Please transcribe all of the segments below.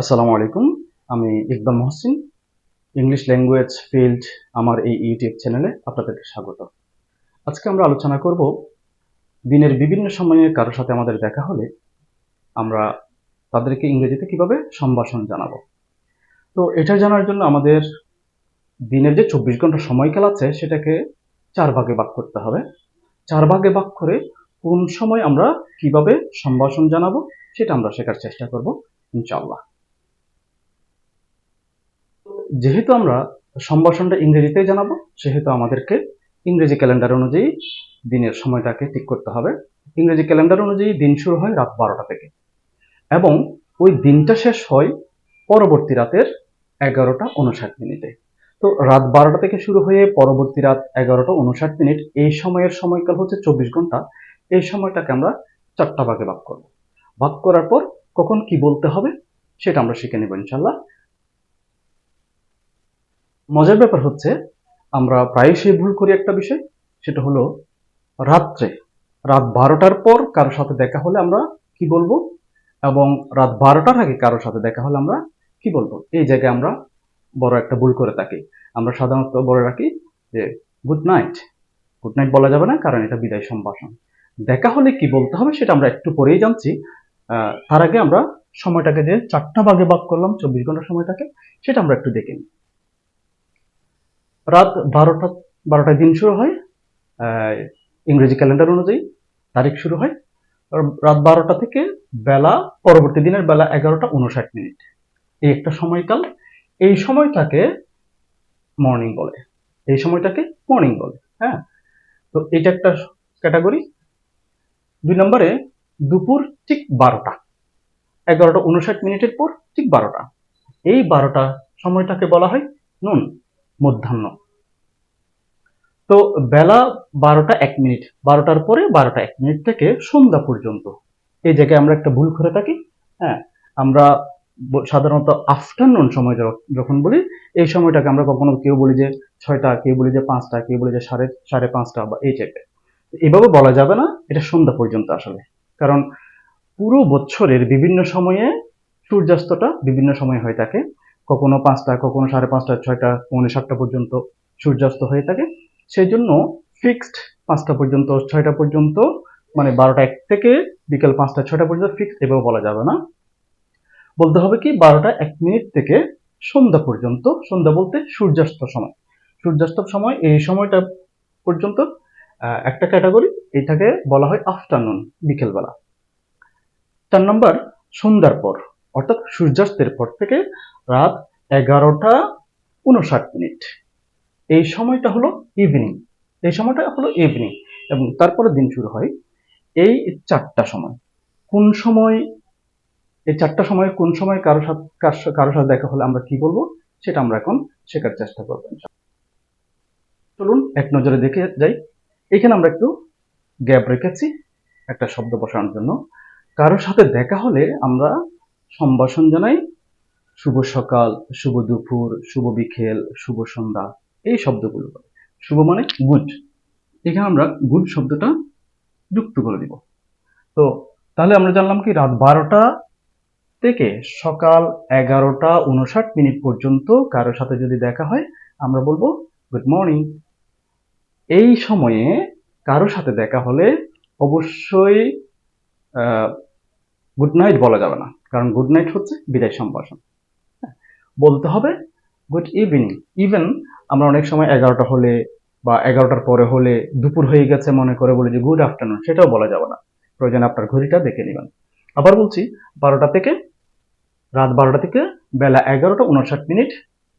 আসসালামু আলাইকুম। আমি Iqbal Mohsin English language field আমার এই ইউটিউব চ্যানেলে আপনাদেরকে স্বাগত। আজকে আমরা আলোচনা করব দিনের বিভিন্ন সময়ে কারোর সাথে আমাদের দেখা হলে আমরা তাদেরকে ইংরেজিতে কীভাবে সম্ভাষণ জানাব। তো এটা জানার জন্য আমাদের দিনের যে চব্বিশ ঘণ্টা সময়কাল আছে, সেটাকে চার ভাগে ভাগ করতে হবে। চার ভাগে ভাগ করে কোন সময় আমরা কীভাবে সম্ভাষণ জানাব, সেটা আমরা শেখার চেষ্টা করব, ইনশাআল্লাহ। যেহেতু আমরা সম্ভাষণটা ইংরেজিতে জানাব, সেহেতু আমাদেরকে ইংরেজি ক্যালেন্ডার অনুযায়ী দিনের সময়টাকে ঠিক করতে হবে। ইংরেজি ক্যালেন্ডার অনুযায়ী দিন শুরু হয় রাত বারোটা থেকে। এবং ওই দিনটা শেষ হয় পরবর্তী রাতের এগারোটা উনষাট মিনিটে। তো রাত বারোটা থেকে শুরু হয়ে পরবর্তী রাত এগারোটা উনষাট মিনিট এই সময়ের সময়কাল হচ্ছে চব্বিশ ঘণ্টা। এই সময়টাকে আমরা চারটা ভাগে ভাগ করব। ভাগ করার পর কখন কি বলতে হবে সেটা আমরা শিখে নেব ইনশাল্লাহ মজার ব্যাপার হচ্ছে, আমরা প্রায়শই ভুল করি একটা বিষয়, সেটা হলো রাত্রে, রাত বারোটার পর কারোর সাথে দেখা হলে আমরা কি বলব? এবং রাত বারোটার আগে কারোর সাথে দেখা হলে আমরা কি বলব? এই জায়গায় আমরা বড় একটা ভুল করে থাকি। আমরা সাধারণত বলে রাখি যে, গুড নাইট। গুড নাইট বলা যাবে না, কারণ এটা বিদায় সম্ভাষণ। দেখা হলে কি বলতে হবে সেটা আমরা একটু পরেই জানছি। তার আগে আমরা সময়টাকে যে চারটা ভাগে ভাগ করলাম, চব্বিশ ঘণ্টার সময়টাকে, সেটা আমরা একটু দেখে নিই। রাত বারোটা বারোটায় দিন শুরু হয় ইংরেজি ক্যালেন্ডার অনুযায়ী তারিখ শুরু হয়। রাত বারোটা থেকে বেলা, পরবর্তী দিনের বেলা এগারোটা উনষাট মিনিট। এই একটা সময়কাল। এই সময়টাকে মর্নিং বলে। এই সময়টাকে মর্নিং বলে হ্যাঁ? তো এটা একটা ক্যাটাগরি দুই নম্বরে, দুপুর ঠিক বারোটা। এগারোটা উনষাট মিনিটের পর ঠিক বারোটা। এই বারোটা সময়টাকে বলা হয় নুন মধ্যাহ্ন। তো বেলা বারোটা এক মিনিট, বারোটার পরে বারোটা এক মিনিট থেকে সন্ধ্যা পর্যন্ত। এই জায়গায় আমরা একটা ভুল করে থাকি হ্যাঁ? আমরা সাধারণত আফটারনুন সময় যখন বলি, এই সময়টাকে আমরা কখনো কেউ বলি যে ছয়টা, কেউ বলি যে পাঁচটা, কেউ বলি যে সাড়ে সাড়ে পাঁচটা বা এই টাইপের এভাবে বলা যাবে না, এটা সন্ধ্যা পর্যন্ত আসলে। কারণ পুরো বছরের বিভিন্ন সময়ে সূর্যাস্তটা বিভিন্ন সময় হয়ে থাকে। কখনো পাঁচটা, কখনো সাড়ে পাঁচটা, ছয়টা, পৌনে সাতটা পর্যন্ত সূর্যাস্ত হয়ে থাকে। সেই জন্য ফিক্সড পাঁচটা পর্যন্ত, ছয়টা পর্যন্ত মানে বারোটা এক থেকে বিকেল পাঁচটা, ছয়টা পর্যন্ত ফিক্সড এভাবে বলা যাবে না। বলতে হবে কি, বারোটা এক মিনিট থেকে সন্ধ্যা পর্যন্ত, সন্ধ্যা বলতে সূর্যাস্ত সময়। সূর্যাস্ত সময়, এই সময়টা পর্যন্ত একটা ক্যাটাগরি এটাকে বলা হয় আফটারনুন বিকেলবেলা। চার নম্বর, সন্ধ্যার পর। অর্থাৎ সূর্যাস্তের পর থেকে রাত এগারোটা উনষাট মিনিট। এই সময়টা হলো ইভিনিং এই সময়টা হলো ইভিনিং এবং তারপরে দিন শুরু হয় এই চারটা সময়। কোন সময়, এই চারটা সময় কোন সময় কারও সাথে, কার- সাথে দেখা হলে আমরা কি বলব? সেটা আমরা এখন শেখার চেষ্টা করব চলুন এক নজরে দেখে যাই। এখানে আমরা একটু গ্যাপ রেখেছি একটা শব্দ বসানোর জন্য। কারোর সাথে দেখা হলে আমরা সম্ভাষণ জানাই। শুভ সকাল, শুভ দুপুর, শুভ বিকেল, শুভ সন্ধ্যা, এই শব্দগুলো। শুভ মানে গুড। এখানে আমরা গুড শব্দটা যুক্ত করে দিব তো, তাহলে আমরা জানলাম কি রাত বারোটা থেকে সকাল এগারোটা উনষাট মিনিট পর্যন্ত কারোর সাথে যদি দেখা হয়, আমরা বলব গুড মর্নিং। এই সময়ে কারোর সাথে দেখা হলে অবশ্যই গুড নাইট বলা যাবে না। কারণ গুড নাইট হচ্ছে বিদায় সম্ভাষণ। হ্যাঁ, বলতে হবে গুড ইভিনিং ইভেন আমরা অনেক সময় এগারোটা হলে বা এগারোটার পরে হলে দুপুর হয়ে গেছে মনে করে বলি যে গুড আফটারনুন সেটাও বলা যাবে না। প্রয়োজন আপনার ঘড়িটা দেখে নেবেন। আবার বলছি বারোটা থেকে রাত বারোটা থেকে বেলা এগারোটা উনষাট মিনিট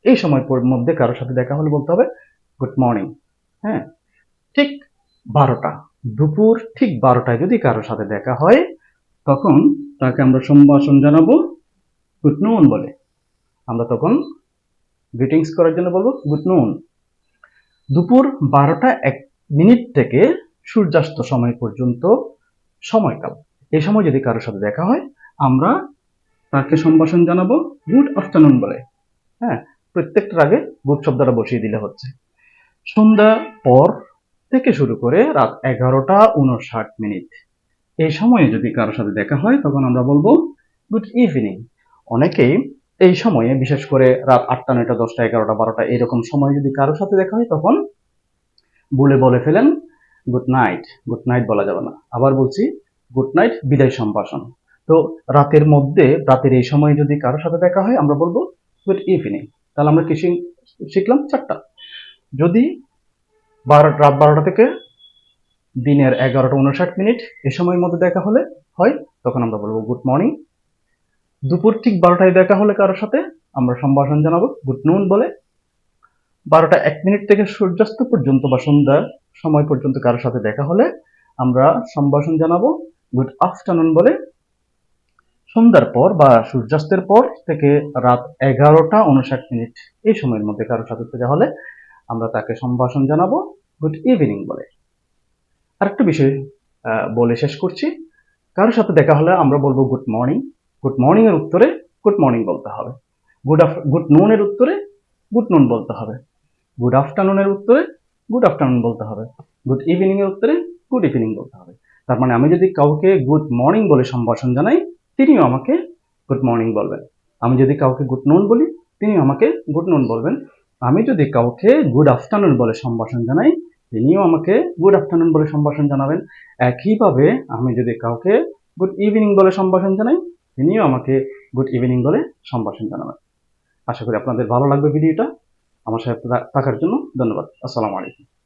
এই সময় মধ্যে কারোর সাথে দেখা হলে বলতে হবে গুড মর্নিং হ্যাঁ ঠিক বারোটা দুপুর ঠিক বারোটায় যদি কারোর সাথে দেখা হয় তখন তাকে আমরা সম্ভাষণ জানাব। গুড নুন বলে। আমরা তখন গ্রিটিংস করার জন্য বলব, গুড নুন। দুপুর বারোটা এক মিনিট থেকে সূর্যাস্ত সময় পর্যন্ত সময়কাল। এই সময় যদি কারোর সাথে দেখা হয়, আমরা তাকে সম্ভাষণ জানাব, গুড আফটারনুন বলে। হ্যাঁ প্রত্যেকটার আগে গুড শব্দটা বসিয়ে দিলে হচ্ছে। সন্ধ্যা পর থেকে শুরু করে রাত এগারোটা উনষাট মিনিট। এই সময়ে যদি কারোর সাথে দেখা হয়, তখন আমরা বলব গুড ইভিনিং অনেকেই এই সময়ে, বিশেষ করে রাত আটটা, নয়টা, দশটা, এগারোটা, বারোটা এরকম সময় যদি কারোর সাথে দেখা হয়, তখন বলে বলে ফেলেন গুড নাইট গুড নাইট বলা যাবে না। আবার বলছি গুড নাইট বিদায় সম্ভাষণ। তো রাতের মধ্যে, রাতের এই সময় যদি কারোর সাথে দেখা হয়, আমরা বলব গুড ইভিনিং তাহলে আমরা কি শিখলাম? চারটা। যদি বারো, রাত বারোটা থেকে দিনের এগারোটা উনষাট মিনিট এ সময়ের মধ্যে দেখা হলে হয়, তখন আমরা বলব গুড মর্নিং দুপুর ঠিক বারোটায় দেখা হলে কারোর সাথে আমরা সম্ভাষণ জানাব গুড নুন বলে। বারোটা এক মিনিট থেকে সূর্যাস্ত পর্যন্ত বা সন্ধ্যার সময় পর্যন্ত কারোর সাথে দেখা হলে আমরা সম্ভাষণ জানাব গুড আফটারনুন বলে। সন্ধ্যার পর বা সূর্যাস্তের পর থেকে রাত এগারোটা উনষাট মিনিট এই সময়ের মধ্যে কারোর সাথে দেখা হলে আমরা তাকে সম্ভাষণ জানাব গুড ইভিনিং বলে। আরেকটা বিষয় বলে শেষ করছি। কারোর সাথে দেখা হলে আমরা বলব গুড মর্নিং গুড মর্নিং এর উত্তরে গুড মর্নিং বলতে হবে। গুড গুড নুন এর উত্তরে গুড নুন বলতে হবে। গুড আফটারনুনের উত্তরে গুড আফটারনুন বলতে হবে। গুড ইভিনিং এর উত্তরে গুড ইভিনিং বলতে হবে। তার মানে আমি যদি কাউকে গুড মর্নিং বলে সম্ভাষণ জানাই, তিনিও আমাকে গুড মর্নিং বলবেন। আমি যদি কাউকে গুড নুন বলি, তিনিও আমাকে গুড নুন বলবেন। আমি যদি কাউকে গুড আফটারনুন বলে সম্ভাষণ জানাই তিনিও আমাকে গুড আফটারনুন বলে সম্ভাষণ জানাবেন। একইভাবে আমি যদি কাউকে গুড ইভিনিং বলে সম্ভাষণ জানাই তিনিও আমাকে গুড ইভিনিং বলে সম্ভাষণ জানাবেন। আশা করি আপনাদের ভালো লাগবে ভিডিওটা। আমার সাথে থাকার জন্য ধন্যবাদ। আসসালামু আলাইকুম।